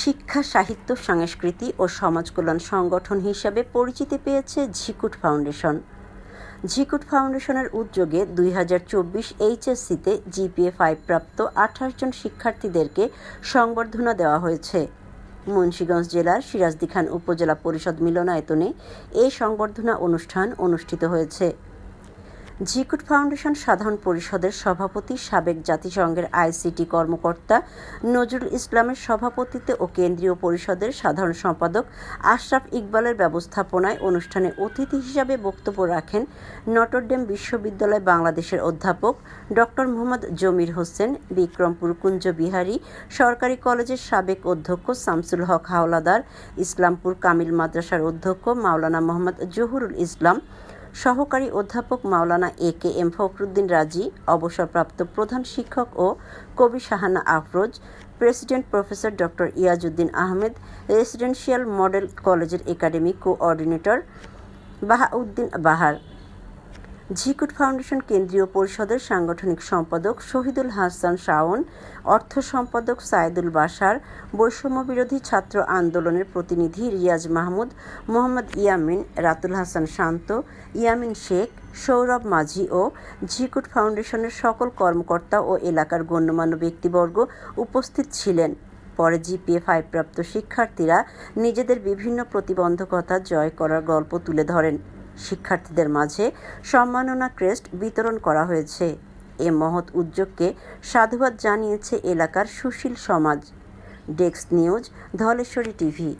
শিক্ষা, সাহিত্য, সংস্কৃতি ও সমাজ কল্যাণ সংগঠন হিসাবে পরিচিতি পেয়েছে ঝিকুট ফাউন্ডেশন। ঝিকুট ফাউন্ডেশনের উদ্যোগে দুই হাজার চব্বিশ এইচএসসিতে জিপিএ ফাইভ প্রাপ্ত আঠাশ জন শিক্ষার্থীদেরকে সংবর্ধনা দেওয়া হয়েছে। মুন্সীগঞ্জ জেলার সিরাজদিখান উপজেলা পরিষদ মিলনায়তনে এই সংবর্ধনা অনুষ্ঠান অনুষ্ঠিত হয়েছে। ঝিকুট ফাউন্ডেশন সাধারণ পরিষদের সভাপতি, সাবেক জাতিসংঘের আইসিটি কর্মকর্তা, নজরুল ইসলামের সভাপতিত্বে ও কেন্দ্রীয় পরিষদের সাধারণ সম্পাদক আশরাফ ইকবালের ব্যবস্থাপনায় অনুষ্ঠানে অতিথি হিসাবে বক্তব্য রাখেন নটরডেম বিশ্ববিদ্যালয় বাংলাদেশের অধ্যাপক ডক্টর মোহাম্মদ জমির হোসেন, বিক্রমপুর কুঞ্জ বিহারী সরকারি কলেজের সাবেক অধ্যক্ষ শামসুল হক হাওলাদার, ইসলামপুর কামিল মাদ্রাসার অধ্যক্ষ মাওলানা মোহাম্মদ জহুরুল ইসলাম সহকারী অধ্যাপক মাওলানা এ কে এম ফখরুদ্দিন রাজি, অবসরপ্রাপ্ত প্রধান শিক্ষক ও কবি Shahana Afroz, president professor doctor Yazuddin Ahmed, residential model কলেজের academic coordinator Bahauddin Bahar Jhikut foundation কেন্দ্রীয় পরিষদের সাংগঠনিক সম্পাদক শহীদুল হাসান শাওন, অর্থ সম্পাদক সায়েদুল বাসার বৈষম্য বিরোধী ছাত্র আন্দোলনের প্রতিনিধি রিয়াজ মাহমুদ, মোহাম্মদ ইয়ামিন রাতুল হাসান শান্ত, ইয়ামিন শেখ, সৌরভ মাঝি ও ঝিকুট ফাউন্ডেশনের সকল কর্মকর্তা ও এলাকার গণ্যমান্য ব্যক্তিবর্গ উপস্থিত ছিলেন। পরে জিপিএ ফাইভ প্রাপ্ত শিক্ষার্থীরা নিজেদের বিভিন্ন প্রতিবন্ধকতা জয় করার গল্প তুলে ধরেন। শিক্ষার্থীদের মাঝে সম্মাননা ক্রেস্ট বিতরণ করা হয়েছে। এ মহৎ উদ্যোগকে সাধুবাদ জানিয়েছে এলাকার সুশীল সমাজ। Desk news Dhaleshwari TV.